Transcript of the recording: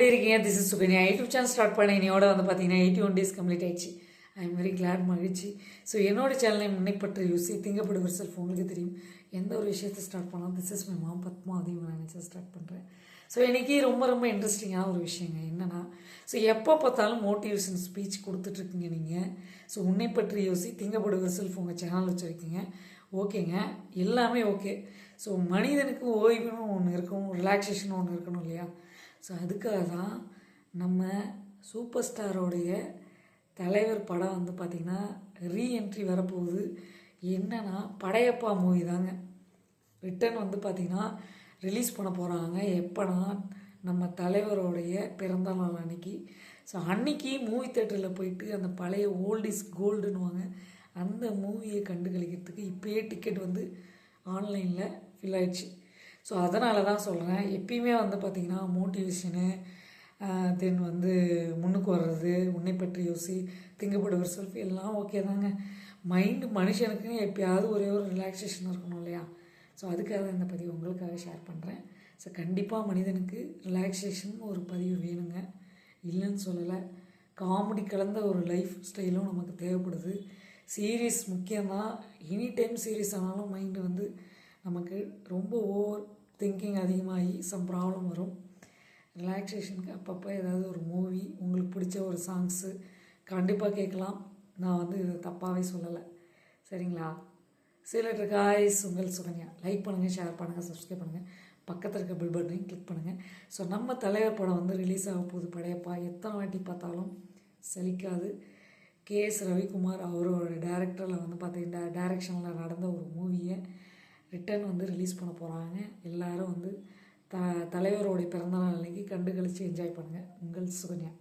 எப்படி இருக்கீங்க? This is Sukanya YouTube channel start பண்ண இன்னையோட வந்து பார்த்தீங்கன்னா எயிட்டி ஒன் டேஸ் கம்ப்ளீட் ஆயிடுச்சு. ஐ எம் வெரி கிளாட் மகிழ்ச்சி. ஸோ என்னோட சேனலை முன்னைப்பற்ற யூசி திங்கப்படுவர் செல்ஃப் உங்களுக்கு தெரியும். எந்த ஒரு விஷயத்தை ஸ்டார்ட் பண்ணாலும் this is my mom Padma அதையும் நான் நினச்சி ஸ்டார்ட் பண்ணுறேன் ஸோ இன்றைக்கி ரொம்ப ரொம்ப இன்ட்ரெஸ்டிங்கான ஒரு விஷயங்க. என்னென்னா ஸோ எப்போ பார்த்தாலும் மோட்டிவேஷன் ஸ்பீச் கொடுத்துட்ருக்கீங்க நீங்கள் ஸோ உன்னை பற்றி யோசி திங்கப்படுவர் செல்ஃப் உங்கள் சேனல் வச்சுருக்கீங்க. ஓகேங்க. எல்லாமே ஓகே ஸோ மனிதனுக்கு ஓய்வுன்னு ஒன்று இருக்கணும் ரிலாக்ஸேஷன் ஒன்று இருக்கணும் இல்லையா? ஸோ அதுக்காக தான் நம்ம சூப்பர் ஸ்டாரோடைய தலைவர் படம் வந்து பார்த்திங்கன்னா ரீஎன்ட்ரி வரப்போகுது. என்னன்னா படையப்பா மூவி தாங்க. ரிட்டர்ன் வந்து பார்த்திங்கன்னா ரிலீஸ் பண்ண போகிறாங்க எப்போனா நம்ம தலைவருடைய பிறந்த நாள் அன்னைக்கு. ஸோ அன்னைக்கு மூவி தேட்டரில் போயிட்டு அந்த பழைய ஓல்ட் இஸ் கோல்டுன்னுவாங்க அந்த மூவியை கண்டு கழிக்கிறதுக்கு இப்போயே டிக்கெட் வந்து ஆன்லைனில் ஃபில் ஆயிடுச்சு. ஸோ அதனால தான் சொல்கிறேன் எப்பயுமே வந்து பார்த்திங்கன்னா மோட்டிவேஷனு தென் வந்து முன்னுக்கு வர்றது உன்னை பற்றி யோசி திங்கப்படுவர் செல்ஃப் எல்லாம் ஓகே தாங்க. மைண்டு மனுஷனுக்குன்னு எப்பயாவது ஒரே ஒரு ரிலாக்ஸேஷன் இருக்கணும் இல்லையா? ஸோ அதுக்காக தான் இந்த பதிவு உங்களுக்காக ஷேர் பண்ணுறேன் ஸோ கண்டிப்பாக மனிதனுக்கு ரிலாக்ஸேஷன் ஒரு பதிவு வேணுங்க. இல்லைன்னு சொல்லலை. காமெடி கலந்த ஒரு லைஃப் ஸ்டைலும் நமக்கு தேவைப்படுது. சீரியஸ் முக்கியம்தான் எனி டைம் சீரியஸ் ஆனாலும் மைண்டு வந்து ரொம்ப ஓவர் திங்கிங் அதிகமாகி சம் ப்ராப்ளம் வரும். ரிலாக்ஸேஷனுக்கு அப்பப்போ ஏதாவது ஒரு மூவி உங்களுக்கு பிடிச்ச ஒரு சாங்ஸு கண்டிப்பாக கேட்கலாம். நான் வந்து தப்பாகவே சொல்லலை. சரிங்களா? சிலர் காய்ஸ் உங்கள் சுகன்யா. லைக் பண்ணுங்கள் ஷேர் பண்ணுங்கள் சப்ஸ்கிரைப் பண்ணுங்கள் பக்கத்தில் இருக்க பில் பட்டனையும் கிளிக் பண்ணுங்கள் ஸோ நம்ம தலைவர் படம் வந்து ரிலீஸ் ஆக போகுது படையப்பா. எத்தனை வாட்டி பார்த்தாலும் சலிக்காது. கே எஸ் ரவிக்குமார் அவரோட டேரக்டரில் வந்து பார்த்தீங்கன்னா டேரெக்ஷனில் நடந்த ஒரு மூவியை ரிட்டர்ன் வந்து ரிலீஸ் பண்ண போகிறாங்க எல்லாரும் வந்து த தலைவரோடைய பிறந்தநாள் அன்னைக்கு கண்டு கழித்து என்ஜாய் பண்ணுங்கள் உங்கள் சுகன்யா.